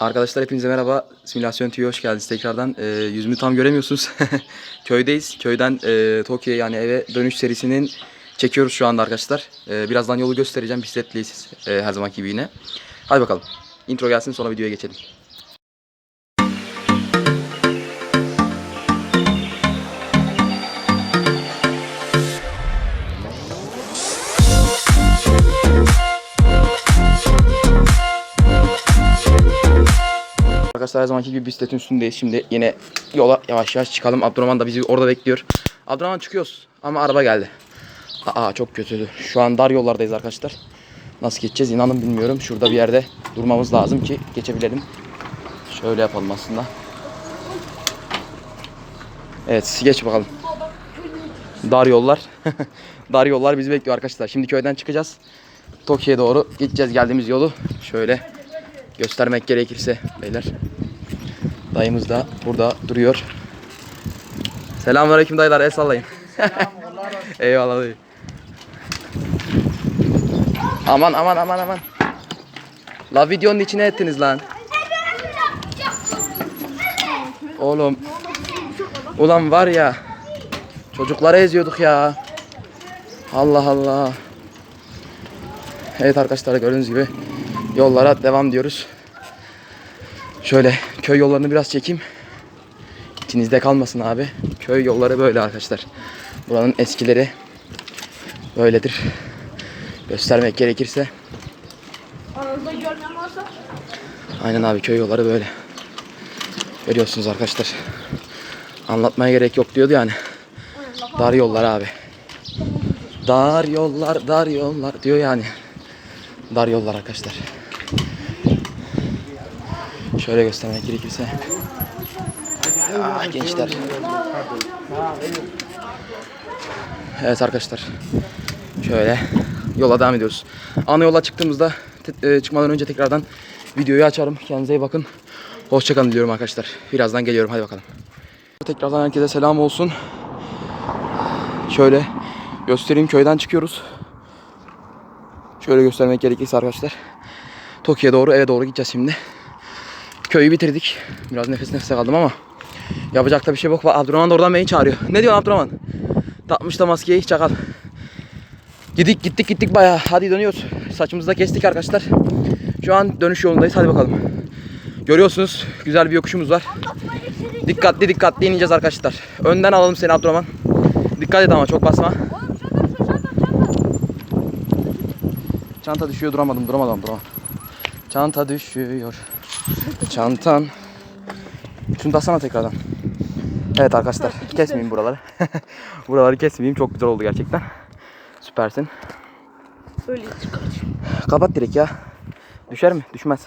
Arkadaşlar hepinize merhaba. Simülasyon TV'ye hoş geldiniz tekrardan. Ee, yüzümü tam göremiyorsunuz. Köydeyiz. Köyden e, Tokyo'ya yani eve dönüş serisinin çekiyoruz şu anda arkadaşlar. Ee, birazdan yolu göstereceğim. Bisikletliyiz e, her zamanki gibi yine. Hadi bakalım. Intro gelsin sonra videoya geçelim. Her zamanki gibi bisikletin üstündeyiz. Şimdi yine yola yavaş yavaş çıkalım. Abdurrahman da bizi orada bekliyor. Abdurrahman çıkıyoruz ama araba geldi. Aa çok kötüydü. Şu an dar yollardayız arkadaşlar. Nasıl geçeceğiz inanın bilmiyorum. Şurada bir yerde durmamız lazım ki geçebilelim. Şöyle yapalım aslında. Evet geç bakalım. Dar yollar. dar yollar bizi bekliyor arkadaşlar. Şimdi köyden çıkacağız. Tokyo'ya doğru gideceğiz geldiğimiz yolu. Şöyle göstermek gerekirse beyler. Dayımız da burada duruyor. Selamünaleyküm dayılar el sallayın. Eyvallah dayı. Aman aman aman aman. La videonun içine ettiniz lan. Oğlum. Ulan var ya. Çocukları eziyorduk ya. Allah Allah. Evet arkadaşlar gördüğünüz gibi yollara devam diyoruz. Şöyle köy yollarını biraz çekeyim. İçinizde kalmasın abi. Köy yolları böyle arkadaşlar. Buranın eskileri böyledir. Göstermek gerekirse. Aranızda görmeyen varsa Aynen abi köy yolları böyle. Görüyorsunuz arkadaşlar. Anlatmaya gerek yok diyordu yani. Dar yollar abi. Dar yollar, dar yollar diyor yani. Dar yollar arkadaşlar. Şöyle göstermek gerekirse. Ah gençler. Evet arkadaşlar. Şöyle yola devam ediyoruz. Ana yola çıktığımızda e, çıkmadan önce tekrardan videoyu açarım. Kendinize iyi bakın. Hoşçakalın diliyorum arkadaşlar. Birazdan geliyorum. Hadi bakalım. Tekrardan herkese selam olsun. Şöyle göstereyim köyden çıkıyoruz. Şöyle göstermek gerekirse arkadaşlar. Tokyo'ya doğru eve doğru gideceğiz şimdi. Köyü bitirdik. Biraz nefes nefese kaldım ama yapacak da bir şey yok. Abdurrahman da oradan beni çağırıyor. Ne diyorsun Abdurrahman? Takmış da maskeyi çakal. Gittik gittik gittik bayağı. Hadi dönüyoruz. Saçımızı da kestik arkadaşlar. Şu an dönüş yolundayız. Hadi bakalım. Görüyorsunuz güzel bir yokuşumuz var. Dikkatli dikkatli ineceğiz arkadaşlar. Önden alalım seni Abdurrahman. Dikkat et ama çok basma. Çanta düşüyor duramadım duramadım duramadım. Çanta düşüyor. Çantan. Şunu da sana tekrardan. Evet arkadaşlar kesmeyeyim buraları. buraları kesmeyeyim çok güzel oldu gerçekten. Süpersin. öyle çıkar. Kapat direkt ya. Düşer mi? Düşmez.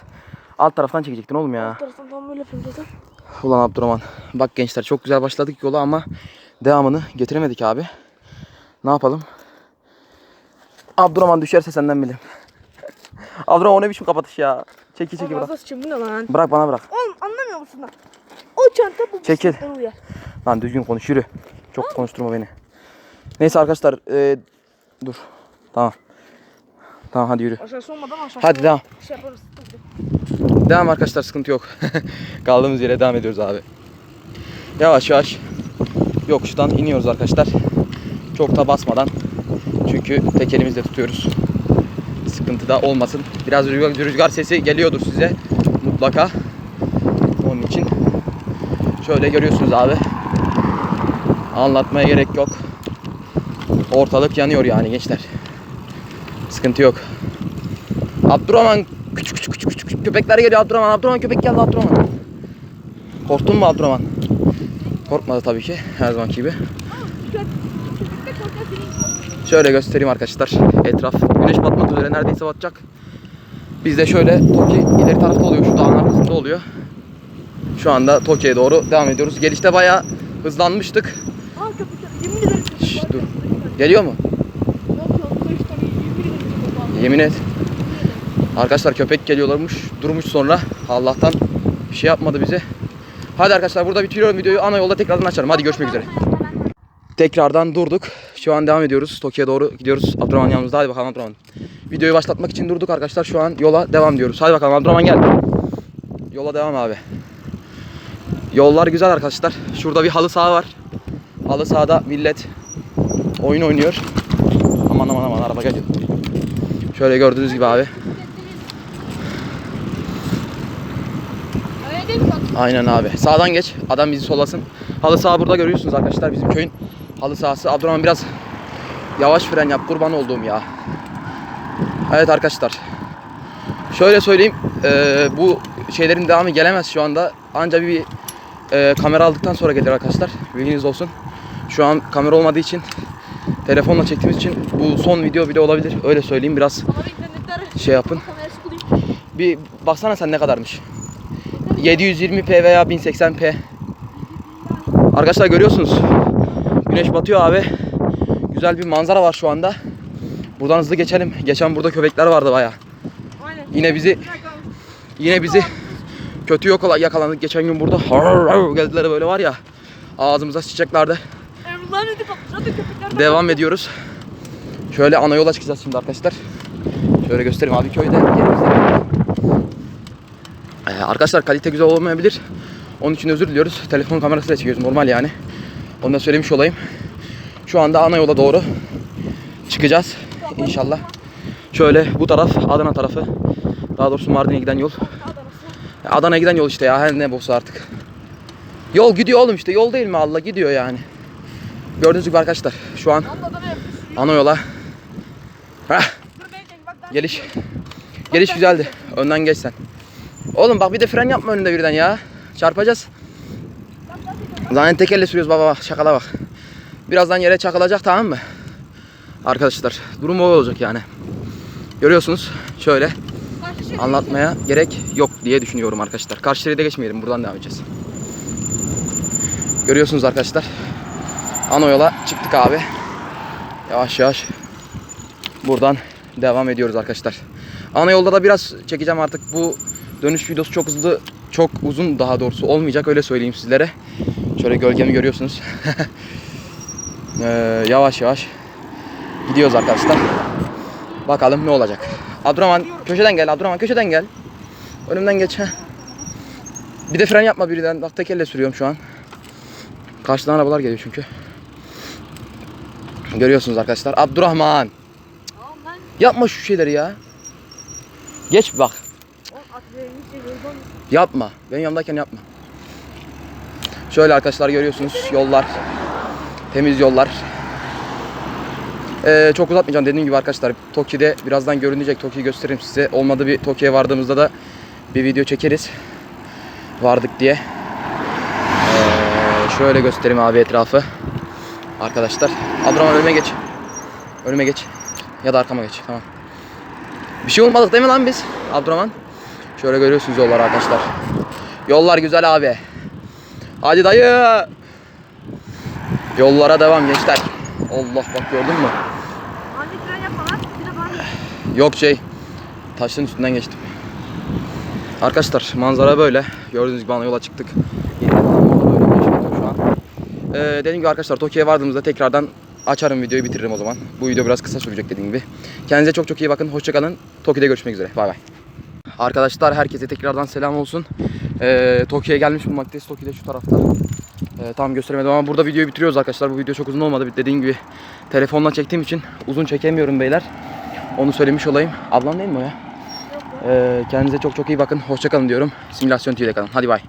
Alt taraftan çekecektin oğlum ya. Taraftan tam böyle zaten. Ulan Abdurrahman. Bak gençler çok güzel başladık yola ama devamını getiremedik abi. Ne yapalım? Abdurrahman düşerse senden bilirim. Abdurrahman o ne biçim kapatış ya. Çekil çekil bırak. Bu ne lan? Bırak bana bırak. Oğlum anlamıyor musun lan? O çanta bu Çekil. uyar. Lan düzgün konuş yürü. Çok konuşturma beni. Neyse arkadaşlar e, dur. Tamam. Tamam hadi yürü. Aşağısı olmadan aşağısı Hadi devam. Şey yaparız. Devam arkadaşlar sıkıntı yok. Kaldığımız yere devam ediyoruz abi. Yavaş yavaş yokuştan iniyoruz arkadaşlar. Çok da basmadan. Çünkü tek elimizle tutuyoruz. Sıkıntı da olmasın. Biraz rüzgar, rüzgar sesi geliyordur size mutlaka. Onun için şöyle görüyorsunuz abi. Anlatmaya gerek yok. Ortalık yanıyor yani gençler. Sıkıntı yok. Abdurrahman küçük küçük küçük küçük köpekler geliyor Abdurrahman. Abdurrahman köpek geldi Abdurrahman. Korktun mu Abdurrahman? Korkmadı tabii ki her zamanki gibi. Şöyle göstereyim arkadaşlar. Etraf güneş batmak üzere neredeyse batacak. Biz de şöyle Toki ileri tarafta oluyor. Şu dağın arkasında oluyor. Şu anda Toki'ye doğru devam ediyoruz. Gelişte bayağı hızlanmıştık. Şşş, dur. Geliyor mu? Yemin et. Arkadaşlar köpek geliyorlarmış. Durmuş sonra. Allah'tan bir şey yapmadı bize. Hadi arkadaşlar burada bitiriyorum videoyu. Ana yolda tekrardan açarım. Hadi görüşmek üzere. Tekrardan durduk. Şu an devam ediyoruz. Tokyo'ya doğru gidiyoruz. Abdurrahman yanımızda. Hadi bakalım Abdurrahman. Videoyu başlatmak için durduk arkadaşlar. Şu an yola devam diyoruz. Hadi bakalım Abdurrahman gel. Yol Yola devam abi. Yollar güzel arkadaşlar. Şurada bir halı saha var. Halı sahada millet oyun oynuyor. Aman aman aman araba geliyor. Şöyle gördüğünüz gibi abi. Aynen abi. Sağdan geç. Adam bizi solasın. Halı saha burada görüyorsunuz arkadaşlar. Bizim köyün halı sahası. Abdurrahman biraz yavaş fren yap. Kurban olduğum ya. Evet arkadaşlar. Şöyle söyleyeyim. eee, bu şeylerin devamı gelemez şu anda. Anca bir eee, kamera aldıktan sonra gelir arkadaşlar. Bilginiz olsun. Şu an kamera olmadığı için telefonla çektiğimiz için bu son video bile olabilir. Öyle söyleyeyim. Biraz şey yapın. Bir baksana sen ne kadarmış. 720p veya 1080p. Arkadaşlar görüyorsunuz. Güneş batıyor abi. Güzel bir manzara var şu anda. Buradan hızlı geçelim. Geçen burada köpekler vardı baya. Yine bizi yine bizi kötü yok yakalandık. Geçen gün burada geldiler böyle var ya. Ağzımıza sıçacaklardı. Köpekler Devam ediyoruz. Şöyle ana yola çıkacağız şimdi arkadaşlar. Şöyle göstereyim abi köyde yerimizde. Ee, arkadaşlar kalite güzel olmayabilir. Onun için özür diliyoruz. Telefon kamerasıyla çekiyoruz normal yani. Onu da söylemiş olayım. Şu anda ana yola doğru çıkacağız inşallah. Şöyle bu taraf Adana tarafı. Daha doğrusu Mardin'e giden yol. Adana'ya giden yol işte ya her ne bolsa artık. Yol gidiyor oğlum işte yol değil mi Allah gidiyor yani. Gördüğünüz gibi arkadaşlar şu an ana yola. Heh, geliş. Geliş güzeldi. Önden geç sen. Oğlum bak bir de fren yapma önünde birden ya. Çarpacağız. Zaten tek elle sürüyoruz baba bak şakala bak. Birazdan yere çakılacak tamam mı? Arkadaşlar durum o olacak yani. Görüyorsunuz şöyle anlatmaya gerek yok diye düşünüyorum arkadaşlar. Karşı şeride geçmeyelim buradan devam edeceğiz. Görüyorsunuz arkadaşlar. Ana yola çıktık abi. Yavaş yavaş buradan devam ediyoruz arkadaşlar. Ana yolda da biraz çekeceğim artık. Bu dönüş videosu çok hızlı, çok uzun daha doğrusu olmayacak öyle söyleyeyim sizlere. Şöyle gölgemi görüyorsunuz. Ee, yavaş yavaş gidiyoruz arkadaşlar. Bakalım ne olacak. Abdurrahman köşeden gel. Abdurrahman köşeden gel. Önümden geç. heh. Bir de fren yapma birden. Bak tek elle sürüyorum şu an. Karşıdan arabalar geliyor çünkü. Görüyorsunuz arkadaşlar. Abdurrahman. Yapma şu şeyleri ya. Geç bak. Yapma. Benim yanımdayken yapma. Şöyle arkadaşlar görüyorsunuz yollar. Temiz yollar. Ee, çok uzatmayacağım dediğim gibi arkadaşlar. Toki'de birazdan görünecek. Toki'yi gösteririm size. Olmadı bir Toki'ye vardığımızda da bir video çekeriz. Vardık diye. Ee, şöyle göstereyim abi etrafı. Arkadaşlar. Abdurrahman önüme geç. Önüme geç. Ya da arkama geç. Tamam. Bir şey olmadık değil mi lan biz? Abdurrahman. Şöyle görüyorsunuz yolları arkadaşlar. Yollar güzel abi. Hadi dayı. Yollara devam gençler. Allah bak gördün mü? Anne fren yapma lan. Bir de bana. Yok şey. Taşın üstünden geçtim. Arkadaşlar manzara böyle. Gördüğünüz gibi ana yola çıktık. Ee, dediğim gibi arkadaşlar Tokyo'ya vardığımızda tekrardan açarım videoyu bitiririm o zaman. Bu video biraz kısa sürecek dediğim gibi. Kendinize çok çok iyi bakın. Hoşçakalın. Tokyo'da görüşmek üzere. Bay bay. Arkadaşlar herkese tekrardan selam olsun. Ee, Tokyo'ya gelmiş bulunmaktayız. Tokyo'da şu tarafta. Ee, tam gösteremedim ama burada videoyu bitiriyoruz arkadaşlar. Bu video çok uzun olmadı. Dediğim gibi telefonla çektiğim için uzun çekemiyorum beyler. Onu söylemiş olayım. Ablam değil mi o ya? Ee, kendinize çok çok iyi bakın. Hoşçakalın diyorum. Simülasyon TV'de kalın. Hadi bay.